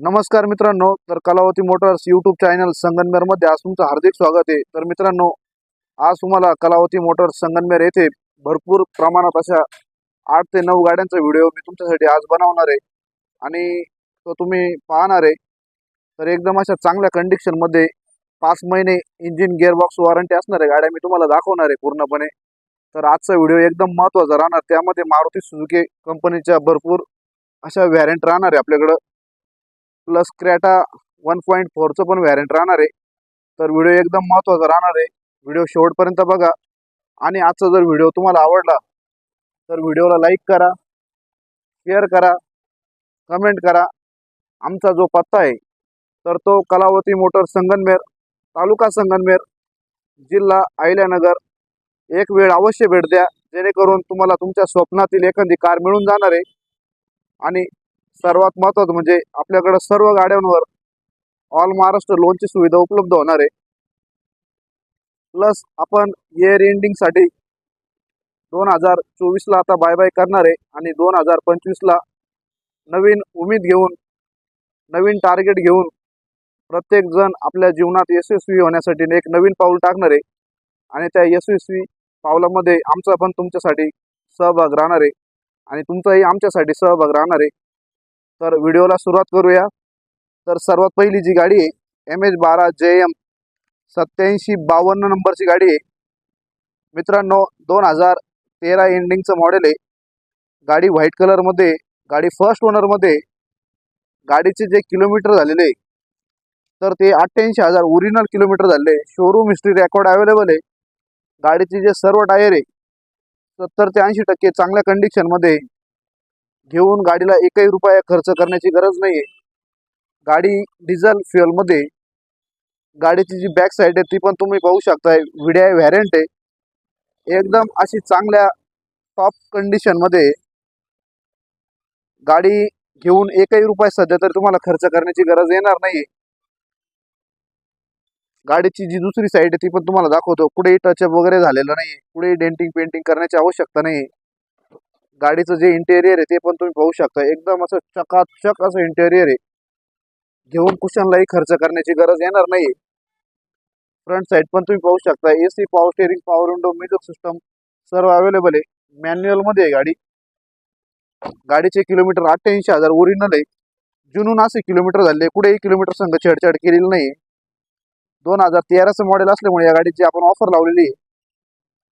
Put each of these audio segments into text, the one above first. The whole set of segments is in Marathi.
नमस्कार मित्रांनो तर कलावती मोटर्स यूट्यूब चॅनल संगनमेरमध्ये आज तुमचं हार्दिक स्वागत आहे. तर मित्रांनो आज तुम्हाला कलावती मोटर्स संगनमेर येथे भरपूर प्रमाणात अशा आठ ते नऊ गाड्यांचा व्हिडिओ मी तुमच्यासाठी आज बनवणार आहे. आणि तो तुम्ही पाहणार आहे. तर एकदम अशा चांगल्या कंडिशनमध्ये पाच महिने इंजिन गिअरबॉक्स वॉरंटी असणाऱ्या गाड्या मी तुम्हाला दाखवणार आहे पूर्णपणे. तर आजचा व्हिडिओ एकदम महत्त्वाचा राहणार. त्यामध्ये मारुती सुझुकी कंपनीच्या भरपूर अशा व्हॅरंट राहणार आहे आपल्याकडं. प्लस क्रॅटा वन पॉईंट फोरचं पण व्हॅरियंट राहणार आहे. तर व्हिडिओ एकदम महत्त्वाचा राहणार आहे. व्हिडिओ शेवटपर्यंत बघा. आणि आजचा जर व्हिडिओ तुम्हाला आवडला तर व्हिडिओला लाईक करा शेअर करा कमेंट करा. आमचा जो पत्ता आहे तर तो कलावती मोटर संगनमेर तालुका संगनमेर जिल्हा अहिल्यानगर. एक वेळ अवश्य भेट द्या. जेणेकरून तुम्हाला तुमच्या स्वप्नातील एखादी कार मिळून जाणार आहे. आणि सर्वात महत्वाचं म्हणजे आपल्याकडं सर्व गाड्यांवर ऑल महाराष्ट्र लोनची सुविधा उपलब्ध होणार आहे. प्लस आपण इयर एंडिंगसाठी दोन हजार चोवीसला आता बाय बाय करणार आहे आणि दोन हजार पंचवीसला नवीन उमेद घेऊन नवीन टार्गेट घेऊन प्रत्येक जण आपल्या जीवनात यशस्वी होण्यासाठी एक नवीन पाऊल टाकणार आहे. आणि त्या यशस्वी पावलामध्ये आमचा पण तुमच्यासाठी सहभाग राहणार आहे. आणि तुमचाही आमच्यासाठी सहभाग राहणार आहे. तर व्हिडिओला सुरुवात करूया. तर सर्वात पहिली जी गाडी आहे एम एच बारा जे एम सत्याऐंशी बावन्न नंबरची गाडी आहे. मित्रांनो दोन हजार तेरा एंडिंगचं मॉडेल आहे. गाडी व्हाईट कलरमध्ये गाडी फर्स्ट ओनरमध्ये गाडीचे जे किलोमीटर झालेले तर ते अठ्ठ्याऐंशी हजार ओरिजिनल किलोमीटर झाले शोरूम हिस्ट्री रेकॉर्ड अवेलेबल आहे. गाडीचे जे सर्व टायर आहे सत्तर ते ऐंशी टक्के चांगल्या कंडिशनमध्ये घेऊन गाडीला एकही रुपया खर्च करण्याची गरज नाही गाडी डिझेल फ्युअलमध्ये गाडीची जी बॅक साईड आहे ती पण तुम्ही पाहू शकताय. विड्या व्हॅरियंट आहे. एकदम अशी चांगल्या टॉप कंडिशनमध्ये गाडी घेऊन एकही रुपया सध्या तरी तुम्हाला खर्च करण्याची गरज येणार नाही गाडीची जी दुसरी साईड आहे ती पण तुम्हाला दाखवतो. कुठेही टचअप वगैरे झालेलं नाही कुठेही डेंटिंग पेंटिंग करण्याची आवश्यकता नाही गाडीचं जे इंटेरियर आहे ते पण तुम्ही पाहू शकता. एकदम असं चकाचक असं इंटेरियर आहे. घेऊन कुशनलाही खर्च करण्याची गरज येणार नाही फ्रंट साईड पण तुम्ही पाहू शकता. AC power steering power window music system सर्व अवेलेबल आहे. मॅन्युअलमध्ये आहे गाडी. गाडीचे किलोमीटर अठ्ठ्याऐंशी हजार ओरिजिनल आहे. जुनून असे किलोमीटर झाले. कुठेही किलोमीटर संघ छेडछाड केलेली नाही दोन हजार तेराचं मॉडेल असल्यामुळे या गाडीची आपण ऑफर लावलेली आहे.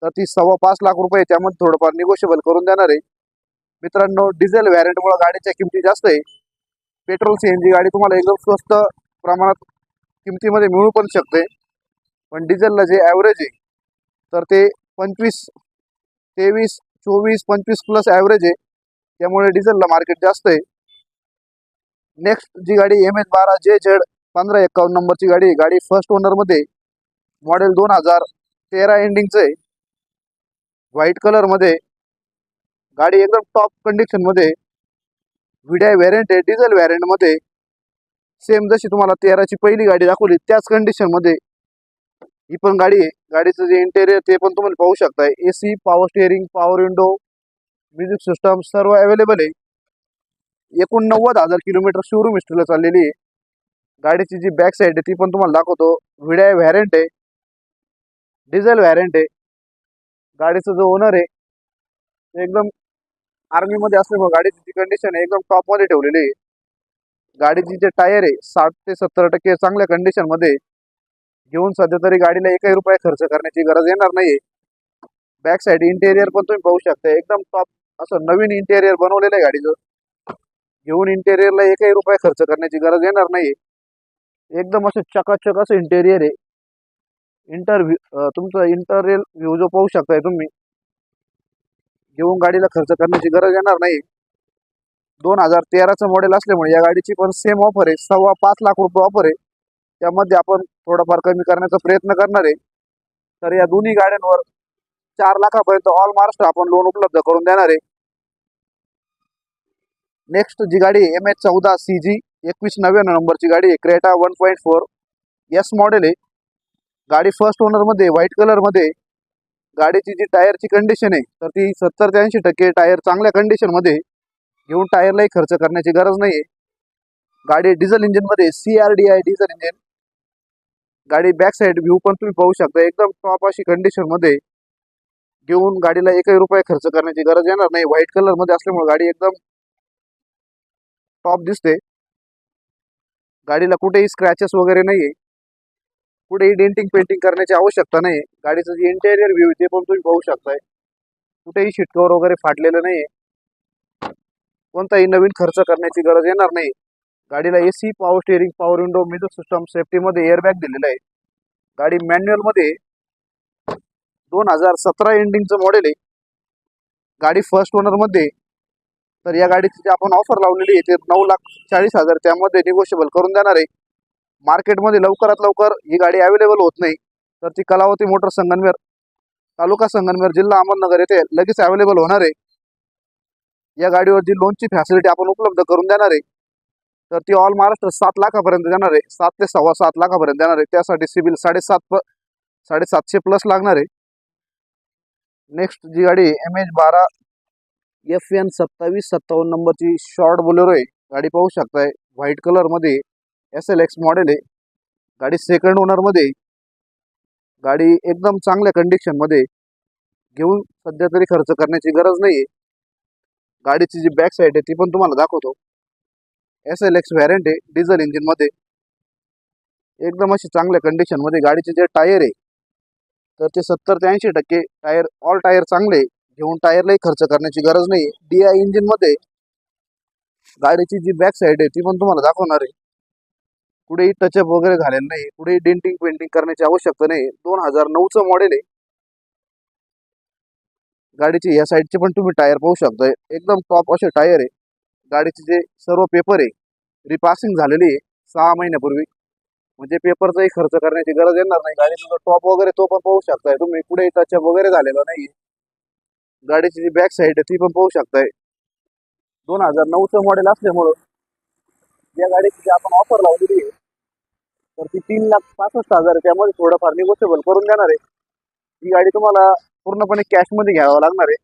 तर ती सव्वा पाच लाख रुपये त्यामध्ये थोडंफार निगोशिएबल करून देणार आहे. मित्रांनो डिझेल व्हॅरियंटमुळे गाडीच्या किमती जास्त आहे. पेट्रोल सी एन जी गाडी तुम्हाला एकदम स्वस्त प्रमाणात किमतीमध्ये मिळू पण शकते. पण डिझेलला जे ॲव्हरेज आहे तर ते पंचवीस तेवीस चोवीस पंचवीस प्लस ॲव्हरेज आहे. त्यामुळे डिझेलला मार्केट जास्त आहे. नेक्स्ट जी गाडी एम एच बारा जे झेड पंधरा एकावन्न नंबरची गाडी आहे. गाडी फर्स्ट ओनरमध्ये मॉडेल दोन हजार तेरा एंडिंगचं आहे. व्हाईट कलरमध्ये गाडी एकदम टॉप कंडिशनमध्ये व्हिडाय व्हॅरियंट आहे डिझेल व्हॅरियंटमध्ये सेम जशी तुम्हाला तेराची पहिली गाडी दाखवली त्याच कंडिशनमध्ये ही पण गाडी आहे. गाडीचं जे इंटेरियर ते पण तुम्हाला पाहू शकताय. A C power steering power window music system सर्व अवेलेबल आहे. एकोणनव्वद हजार किलोमीटर शोरूम हिस्ट्रीला चाललेली आहे. गाडीची जी बॅक साईड आहे ती पण तुम्हाला दाखवतो. व्हिडाय व्हॅरियंट आहे. डिझेल व्हॅरियंट आहे. गाडीचा जो ओनर आहे ते आर्मी मध्ये असल्यामुळे गाडीची जी कंडिशन आहे एकदम टॉपमध्ये ठेवलेली आहे. गाडीची जे टायर आहे साठ ते सत्तर टक्के चांगल्या कंडिशनमध्ये घेऊन सध्या तरी गाडीला एकही रुपया खर्च करण्याची गरज येणार नाहीये. बॅक साईड इंटेरियर पण तुम्ही पाहू शकता एकदम टॉप असं नवीन इंटेरियर बनवलेलं आहे गाडीचं. घेऊन इंटेरियरला एकही रुपया खर्च करण्याची गरज येणार नाही एकदम असं चकाचक असं इंटेरियर आहे. इंटरव्ह्यू तुमचं इंटरियल व्ह्यू जो पाहू शकताय तुम्ही घेऊन गाडीला खर्च करण्याची गरज येणार नाही. दोन हजार तेराचं मॉडेल असल्यामुळे या गाडीची पण सेम ऑफर आहे. सव्वा पाच लाख रुपये ऑफर आहे. त्यामध्ये आपण थोडंफार कमी करण्याचा प्रयत्न करणार आहे. तर या दोन्ही गाड्यांवर चार लाखापर्यंत ऑल महाराष्ट्र आपण लोन उपलब्ध करून देणार आहे. नेक्स्ट जी गाडी एम एच चौदा सी जी एकवीस नव्याण्णव नंबरची गाडी आहे. Creta one point four S model आहे. गाडी फर्स्ट ओनरमध्ये व्हाईट कलरमध्ये गाडीची जी टायरची कंडिशन आहे तर ती सत्तर ते ऐंशी टक्के टायर चांगल्या कंडिशनमध्ये घेऊन टायरलाही खर्च करण्याची गरज नाही आहे गाडी डिझेल इंजिनमध्ये C R D I diesel engine गाडी बॅक साईड व्ह्यू पण तुम्ही पाहू शकता एकदम टॉप अशी कंडिशनमध्ये घेऊन गाडीला एकही रुपये खर्च करण्याची गरज येणार नाही. व्हाईट कलरमध्ये असल्यामुळे गाडी एकदम टॉप दिसते. गाडीला कुठेही स्क्रॅचेस वगैरे नाहीये. कुठेही डेंटिंग पेंटिंग करण्याची आवश्यकता नाही गाडीचं जे इंटेरियर व्ह्यू ते पण तुम्ही पाहू शकताय. कुठेही शिटकवर वगैरे फाटलेलं नाही कोणताही नवीन खर्च करण्याची गरज येणार नाही गाडीला A C power steering power window music system सेफ्टीमध्ये airbag दिलेला आहे. गाडी मॅन्युअलमध्ये दोन हजार सतरा एंडिंगचं मॉडेल आहे. गाडी फर्स्ट ओनरमध्ये तर या गाडीची जी आपण ऑफर लावलेली आहे ते नऊ लाख चाळीस हजार त्यामध्ये निगोशिएबल करून देणार आहे. मार्केटमध्ये लवकरात लवकर ही गाडी अवेलेबल होत नाही. तर ती कलावती मोटर संगनमेर तालुका संगनमेर जिल्हा अहमदनगर येथे लगेच अवेलेबल होणार आहे. या गाडीवर जी लोनची फॅसिलिटी आपण उपलब्ध करून देणार आहे. तर ती ऑल महाराष्ट्र सात लाखापर्यंत देणार आहे. सात ते सव्वा सात लाखापर्यंत देणार आहे. त्यासाठी सिबिल साडेसात प साडेसातशे प्लस लागणार आहे. नेक्स्ट जी गाडी एम एच बारा एफ एन सत्तावीस सत्तावन्न नंबरची शॉर्ट बोलेरो आहे. गाडी पाहू शकताय व्हाईट कलरमध्ये एस एल एक्स मॉडेल आहे. गाडी सेकंड ओनरमध्ये गाडी एकदम चांगल्या कंडिशनमध्ये घेऊन सध्या तरी खर्च करण्याची गरज नाही आहे. गाडीची जी बॅक साईड आहे ती पण तुम्हाला दाखवतो. एस एल एक्स व्हॅरंट आहे डिझेल इंजिनमध्ये एकदम अशी चांगल्या कंडिशनमध्ये गाडीचे जे टायर आहे तर ते सत्तर ते ऐंशी टक्के टायर ऑल टायर चांगले आहे. घेऊन टायरलाही खर्च करण्याची गरज नाही डी आय इंजिनमध्ये गाडीची जी बॅक साईड आहे ती पण तुम्हाला दाखवणार आहे. कुठेही टचअप वगैरे झालेलं नाही. कुठेही डेंटिंग पेंटिंग करण्याची आवश्यकता नाही. दोन हजार नऊचं मॉडेल आहे. गाडीचे या साईडचे पण तुम्ही टायर पाहू शकता एकदम टॉप असे टायर आहे. गाडीचे जे सर्व पेपर आहे रिपासिंग झालेली आहे सहा महिन्यापूर्वी. म्हणजे पेपरचाही खर्च करण्याची गरज येणार नाही. गाडीचा टॉप वगैरे तो पण पाहू शकताय तुम्ही. कुठेही टचअप वगैरे झालेला नाही गाडीची जी बॅक साईड आहे ती पण पाहू शकताय. दोन हजार नऊचं मॉडेल असल्यामुळं या गाडीची जी आपण ऑफर लावलेली आहे तर ती तीन लाख पासष्ट हजार आहे त्यामध्ये थोडंफार निगोशिएबल करून देणार आहे. ही गाडी तुम्हाला पूर्णपणे कॅशमध्ये घ्यावं लागणार आहे.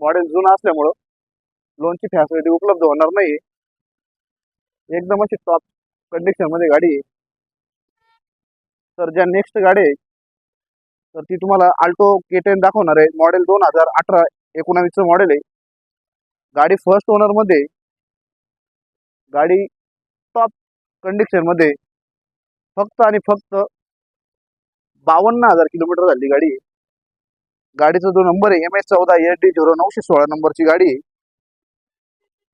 मॉडेल जुनं असल्यामुळं लोनची फॅसिलिटी उपलब्ध होणार नाही एकदम अशी टॉप कंडिशनमध्ये गाडी आहे. तर ज्या नेक्स्ट गाडी आहे तर ती तुम्हाला आल्टो के टेन दाखवणार आहे. मॉडेल दोन हजार अठरा एकोणावीसचं मॉडेल आहे. गाडी फर्स्ट ओनरमध्ये गाडी कंडिशनमध्ये फक्त आणि फक्त बावन्न हजार किलोमीटर झाली गाडी. आहे. गाडीचा जो नंबर आहे एम एस चौदा एच डी झिरो नऊशे सोळा नंबरची गाडी आहे.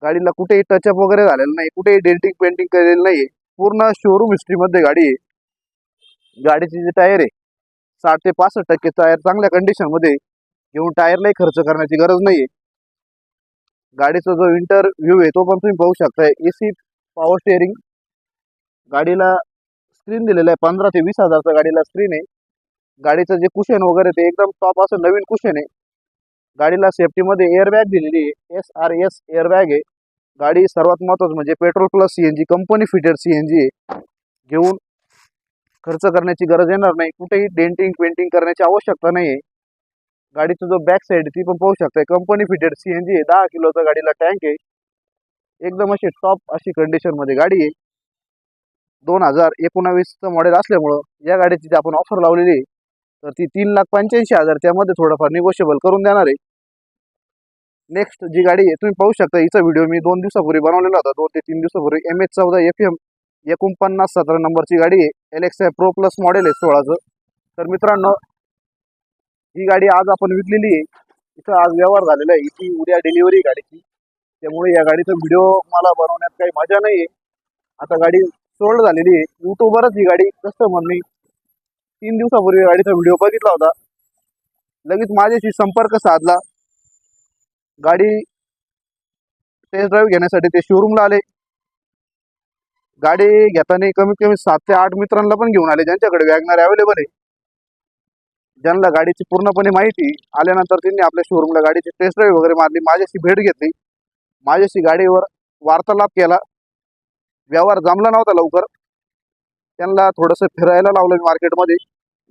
गाडीला कुठेही टचअप वगैरे झालेलं नाही कुठेही डेंटिंग पेंटिंग केलेलं नाही पूर्ण शोरूम हिस्ट्रीमध्ये गाडी आहे. गाडीचे जे टायर आहे साठ ते पासष्ट टक्के टायर चांगल्या कंडिशनमध्ये घेऊन टायरलाही खर्च करण्याची गरज नाही गाडीचा जो इंटर व्ह्यू आहे तो पण तुम्ही पाहू शकताय. ए सी पॉवर स्टेअरिंग गाडीला स्क्रीन दिलेलं आहे. पंधरा ते वीस हजारचा गाडीला स्क्रीन आहे. गाडीचं जे कुशन वगैरे ते एकदम टॉप असं नवीन कुशन आहे. गाडीला सेफ्टीमध्ये एअरबॅग दिलेली आहे. एस आर एस एअरबॅग आहे. गाडी सर्वात महत्वाचं म्हणजे petrol plus C N G company fitted C N G आहे. घेऊन खर्च करण्याची गरज येणार नाही. कुठेही डेंटिंग पेंटिंग करण्याची आवश्यकता नाही आहे गाडीचं जो बॅक साईड ती पण पाहू शकता company fitted C N G आहे. दहा किलोचा गाडीला टँक आहे. एकदम अशी टॉप अशी कंडिशनमध्ये गाडी आहे. दोन हजार एकोणावीसचं मॉडेल असल्यामुळं या गाडीची जी आपण ऑफर लावलेली आहे तर ती तीन लाख पंच्याऐंशी हजार त्यामध्ये थोडंफार निगोशिएबल करून देणार आहे. नेक्स्ट जी गाडी आहे तुम्ही पाहू शकता हिचा व्हिडिओ मी दोन दिवसापूर्वी बनवलेला होता. दोन ते तीन दिवसापूर्वी एम एच चौदा एफ एम एकोणपन्नास सतरा नंबरची गाडी आहे. L X I pro plus model आहे सोळाचं. तर मित्रांनो ही गाडी आज आपण विकलेली आहे. इथं आज व्यवहार झालेला आहे. इथे उद्या डिलिव्हरी गाडीची. त्यामुळे या गाडीचा व्हिडिओ मला बनवण्यात काही मजा नाही आहे आता गाडी सोल्ड झालेली आहे. युट्यूबवरच ही गाडी कस्टमरनी तीन दिवसापूर्वी गाडीचा व्हिडिओ बघितला होता. लगेच माझ्याशी संपर्क साधला. गाडी टेस्ट ड्राईव्ह घेण्यासाठी ते शोरूमला आले. गाडी घेताना कमीत कमी सात ते आठ मित्रांना पण घेऊन आले. ज्यांच्याकडे वॅगनार अवेलेबल आहे. ज्यांना गाडीची पूर्णपणे माहिती आल्यानंतर त्यांनी आपल्या शोरूमला गाडीची टेस्ट ड्राईव्ह वगैरे मारली. माझ्याशी भेट घेतली. माझ्याशी गाडीवर वार्तालाप केला. व्यवहार जमला नव्हता लवकर. त्यांना थोडंसं फिरायला लावलं मी मार्केटमध्ये.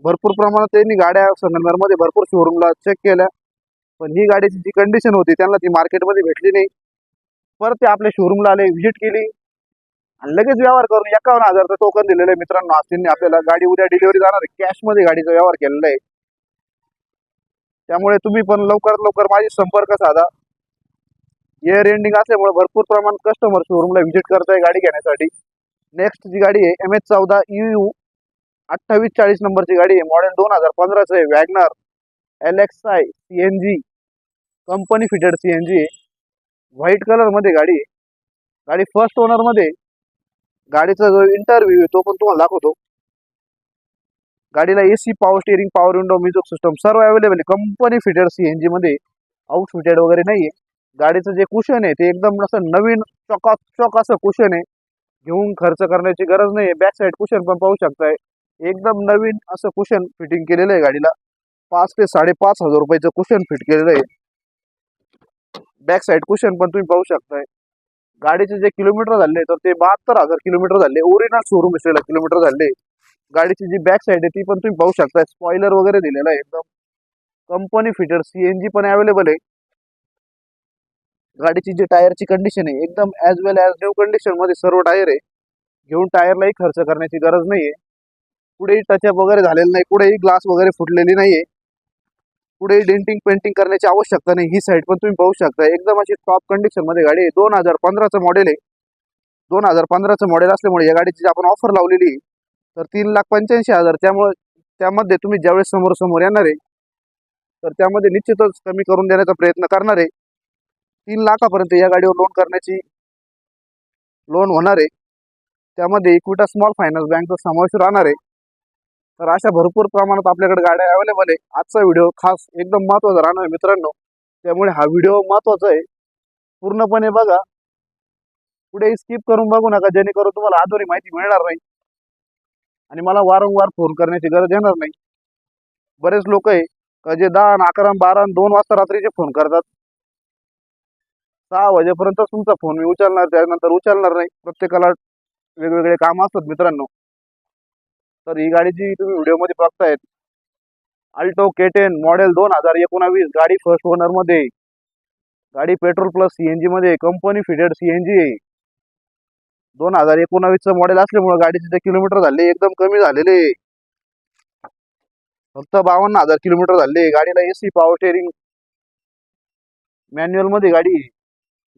भरपूर प्रमाणात त्यांनी गाड्या संगमनेरमध्ये भरपूर शोरूमला चेक केल्या. पण ही गाडीची जी कंडिशन होती त्यांना ती मार्केटमध्ये भेटली नाही. परत ते आपल्या शोरूमला आले व्हिजिट केली. आणि लगेच व्यवहार करून एकावन्न हजारचं टोकन दिलेलं आहे मित्रांनो. आज आपल्याला गाडी उद्या डिलिव्हरी जाणार आहे. कॅशमध्ये गाडीचा व्यवहार केलेला आहे. त्यामुळे तुम्ही पण लवकरात लवकर माझी संपर्क साधा. इयर एंडिंग असल्यामुळे भरपूर प्रमाणात कस्टमर शोरूमला व्हिजिट करताय गाडी घेण्यासाठी. नेक्स्ट जी गाडी आहे एम एच चौदा यू अठ्ठावीस चाळीस नंबरची गाडी आहे. मॉडेल दोन हजार पंधराचं आहे WagonR L X I C N G company fitted C N G आहे. व्हाईट कलरमध्ये गाडी आहे. गाडी फर्स्ट ओनरमध्ये गाडीचा जो इंटरव्ह्यू आहे तो पण तुम्हाला दाखवतो. गाडीला AC power steering power window music system सर्व अवेलेबल आहे. Company fitted C N G मध्ये. आउट फिटेड वगैरे नाही आहे गाडीचं जे कुशन आहे ते एकदम असं नवीन चॉक असं कुशन आहे. घेऊन खर्च करण्याची गरज नाही बॅक साईड कुशन पण पाहू शकताय. एकदम नवीन असं कुशन फिटिंग केलेलं आहे गाडीला. पाच ते साडेपाच हजार रुपयाचं कुशन फिट केलेलं आहे. बॅक साईड कुशन पण तुम्ही पाहू शकताय. गाडीचे जे किलोमीटर झाले तर ते बहात्तर हजार किलोमीटर झाले. ओरिजिनल शोरूम असलेला किलोमीटर झाले. गाडीची जी बॅक साईड आहे ती पण तुम्ही पाहू शकताय. स्पॉइलर वगैरे दिलेला आहे एकदम. कंपनी फिटर सीएनजी पण अवेलेबल आहे. गाडीची जी टायरची कंडिशन आहे एकदम ॲज वेल ॲज न्यू कंडिशनमध्ये सर्व टायर आहे. घेऊन टायरलाही खर्च करण्याची गरज नाहीये. कुठेही टचअप वगैरे झालेलं नाही कुठेही ग्लास वगैरे फुटलेली नाहीये. कुठेही डेंटिंग पेंटिंग करण्याची आवश्यकता नाही. ही साईड पण तुम्ही पाहू शकता. एकदम अशी टॉप कंडिशनमध्ये गाडी आहे. दोन हजार पंधराचं मॉडेल आहे. दोन हजार पंधराचं मॉडेल असल्यामुळे या गाडीची जी आपण ऑफर लावलेली आहे, तर तीन लाख पंच्याऐंशी हजार. त्यामुळे त्यामध्ये तुम्ही ज्यावेळेस समोर समोर येणार आहे तर त्यामध्ये निश्चितच कमी करून देण्याचा प्रयत्न करणार आहे. तीन लाखापर्यंत या गाडीवर लोन करण्याची लोन होणार आहे. त्यामध्ये इक्विटा स्मॉल फायनान्स बँकचा समावेश राहणार आहे. तर अशा भरपूर प्रमाणात आपल्याकडे गाड्या अवेलेबल आहे. आजचा व्हिडिओ खास एकदम महत्त्वाचा राहणार आहे मित्रांनो. त्यामुळे हा व्हिडिओ महत्त्वाचा आहे. पूर्णपणे बघा. पुढे स्किप करून बघू नका. जेणेकरून तुम्हाला अधुरी माहिती मिळणार नाही. आणि मला वारंवार फोन करण्याची गरज येणार नाही. बरेच लोक आहे का जे दहा आणि अकरा बारा दोन वाजता रात्रीचे फोन करतात? सहा वाजेपर्यंत तुमचा फोन मी उचलणार त्यानंतर उचलणार नाही. प्रत्येकाला वेगवेगळे काम असतात मित्रांनो. तर ही गाडी जी तुम्ही व्हिडिओमध्ये बघतायत अल्टो केटेन मॉडेल दोन हजार एकोणावीस गाडी फर्स्ट ओनरमध्ये. गाडी पेट्रोल प्लस सीएनजी मध्ये कंपनी फिटेड सीएनजी आहे. दोन हजार एकोणावीसचं मॉडेल असल्यामुळे गाडीचे किलोमीटर झाले एकदम कमी झालेले. फक्त बावन्न हजार किलोमीटर झाले. गाडीला एसी पॉवर स्टेरिंग मॅन्युअलमध्ये गाडी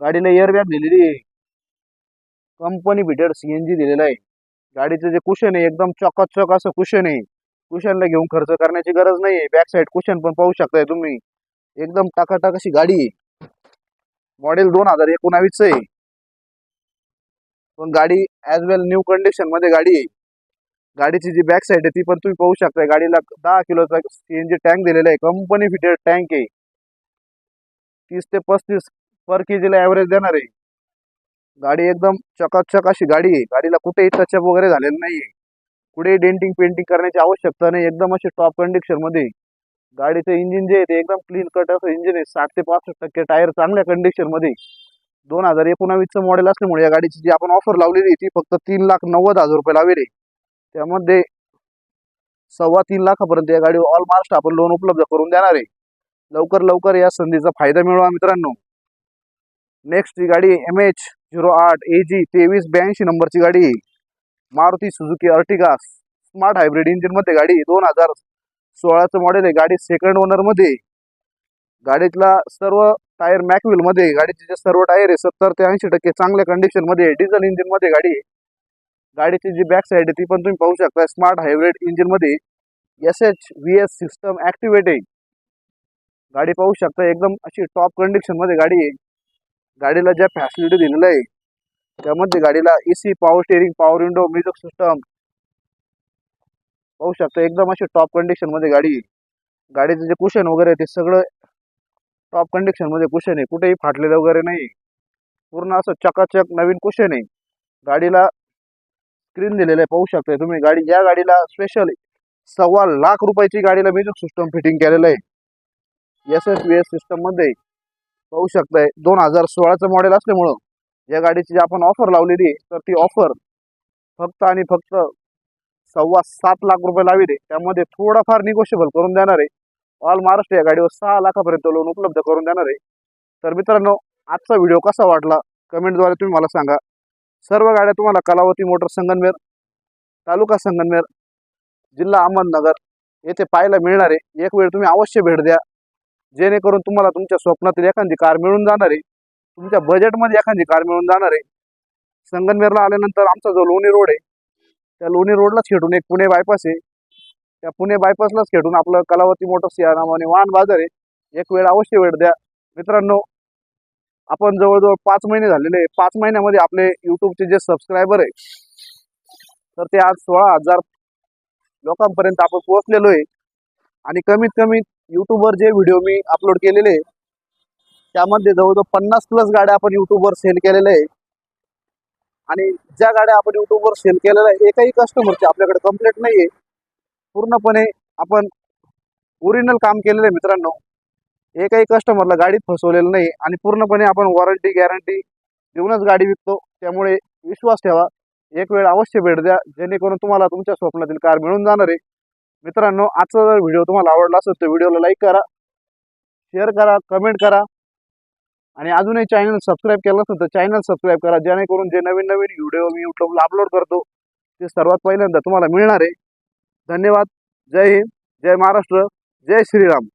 गाडीला एअरबॅग दिलेली आहे. कंपनी फिटर सीएनजी दिलेला आहे. गाडीचं जे कुशन आहे एकदम चकाचक असं कुशन आहे. कुशनला घेऊन खर्च करण्याची गरज नाही आहे. बॅक साईड कुशन पण पाहू शकताय तुम्ही. एकदम टाकाटाक अशी गाडी आहे. मॉडेल दोन हजार एकोणावीस आहे. पण गाडी ॲज वेल न्यू कंडिशनमध्ये गाडी आहे. गाडीची जी बॅक साईड आहे ती पण तुम्ही पाहू शकताय. गाडीला दहा किलोचा सीएनजी टँक दिलेला आहे. कंपनी फिटेड टँक आहे. तीस ते पस्तीस पर केजीला ॲव्हरेज देणार आहे. गाडी एकदम चकाचक अशी गाडी आहे. गाडीला कुठेही टचअप वगैरे झालेलं नाहीये. कुठेही डेंटिंग पेंटिंग करण्याची आवश्यकता नाही. एकदम अशी टॉप कंडिशनमध्ये. गाडीचं इंजिन जे आहे ते एकदम क्लीन कट असं इंजिन आहे. साठ ते पासष्ट टक्के टायर चांगल्या कंडिशनमध्ये. दोन हजार एकोणावीसचं मॉडेल असल्यामुळे या गाडीची जी आपण ऑफर लावलेली ती फक्त तीन लाख नव्वद हजार रुपये लावेल आहे. त्यामध्ये सव्वा तीन लाखापर्यंत या गाडीवर ऑल महाराष्ट्र आपण लोन उपलब्ध करून देणार आहे. लवकर लवकर या संधीचा फायदा मिळवा मित्रांनो. नेक्स्ट ही गाडी एम एच झिरो आठ ए जी तेवीस ब्याऐंशी नंबरची गाडी. आहे. Maruti Suzuki Ertiga smart hybrid इंजिनमध्ये गाडी दोन हजार सोळाचं मॉडेल आहे. गाडी सेकंड ओनरमध्ये गाडीतला सर्व टायर मॅकविलमध्ये गाडीचे जे सर्व टायर आहे सत्तर ते ऐंशी टक्के चांगल्या कंडिशनमध्ये डिझेल इंजिनमध्ये गाडी आहे. गाडीची जी बॅक साईड आहे ती पण तुम्ही पाहू शकता. स्मार्ट हायब्रिड इंजिनमध्ये S H V S system activate आहे गाडी पाहू शकता. एकदम अशी टॉप कंडिशनमध्ये गाडी आहे. गाडीला ज्या फॅसिलिटी दिलेल्या आहे त्यामध्ये गाडीला AC power steering power window music system पाहू शकता एकदम अशी टॉप कंडिशनमध्ये गाडी गाडीचं जे कुशन वगैरे आहे ते सगळं टॉप कंडिशनमध्ये कुशन आहे. कुठेही फाटलेलं वगैरे नाही पूर्ण असं चकाचक नवीन कुशन आहे. गाडीला स्क्रीन दिलेलं आहे. पाहू शकताय तुम्ही गाडी या गाडीला स्पेशल सव्वा लाख रुपयाची गाडीला म्युझिक सिस्टम फिटिंग केलेलं आहे. एस एस व्ही एस सिस्टममध्ये पाहू शकताय. दोन हजार सोळाचं मॉडेल असल्यामुळं या गाडीची जी आपण ऑफर लावलेली आहे तर ती ऑफर फक्त आणि फक्त सव्वा सात लाख रुपये लावी त्यामध्ये थोडाफार निगोशिएबल करून देणार आहे. ऑल महाराष्ट्र या गाडीवर सहा लाखापर्यंत लोन उपलब्ध करून देणार आहे. तर मित्रांनो आजचा व्हिडिओ कसा वाटला? कमेंटद्वारे तुम्ही मला सांगा. सर्व गाड्या तुम्हाला कलावती मोटर संगनमेर तालुका संगनमेर जिल्हा अहमदनगर येथे पाहायला मिळणार आहे. एक वेळ तुम्ही अवश्य भेट द्या. जेणेकरून तुम्हाला तुमच्या स्वप्नातील एखादी कार मिळून जाणार आहे. तुमच्या बजेटमध्ये एखादी कार मिळून जाणार आहे. संगनमेरला आल्यानंतर आमचा जो लोणी रोड आहे त्या लोणी रोडलाच खेटून एक पुणे बायपास आहे. त्या पुणे बायपासलाच खेटून आपलं कलावती मोटर्स या नावाने वाहन बाजार आहे. एक वेळ अवश्य वेळ द्या. मित्रांनो आपण जवळजवळ पाच महिने झालेले आहे. पाच महिन्यामध्ये आपले युट्यूबचे जे सबस्क्रायबर आहे तर ते आज सोळा हजार लोकांपर्यंत आपण पोहोचलेलो आहे. आणि कमीत कमी युट्यूबवर जे व्हिडिओ मी अपलोड केलेले त्यामध्ये जवळजवळ पन्नास प्लस गाड्या आपण युट्यूबवर सेल केलेल्या आहे आणि ज्या गाड्या आपण युट्यूबवर सेल केलेल्या आहे एकही कस्टमरची आपल्याकडे कंप्लेंट नाही आहे पूर्णपणे आपण ओरिजिनल काम केलेलं आहे मित्रांनो. एकही कस्टमरला गाडीत फसवलेलं नाही आणि पूर्णपणे आपण वॉरंटी गॅरंटी देऊनच गाडी विकतो. त्यामुळे विश्वास ठेवा. एक वेळ अवश्य भेट द्या. जेणेकरून तुम्हाला तुमच्या स्वप्नातील कार मिळून जाणार आहे. मित्रांनो आजचा जर व्हिडिओ तुम्हाला आवडला असेल तर व्हिडिओला लाईक करा शेअर करा कमेंट करा आणि अजूनही चॅनल सबस्क्राईब केलं असेल तर चॅनल सबस्क्राईब करा. जेणेकरून जे नवीन नवीन व्हिडिओ मी युट्यूबला अपलोड करतो ते सर्वात पहिल्यांदा तुम्हाला मिळणार आहे. धन्यवाद. जय हिंद. जय महाराष्ट्र. जय श्रीराम.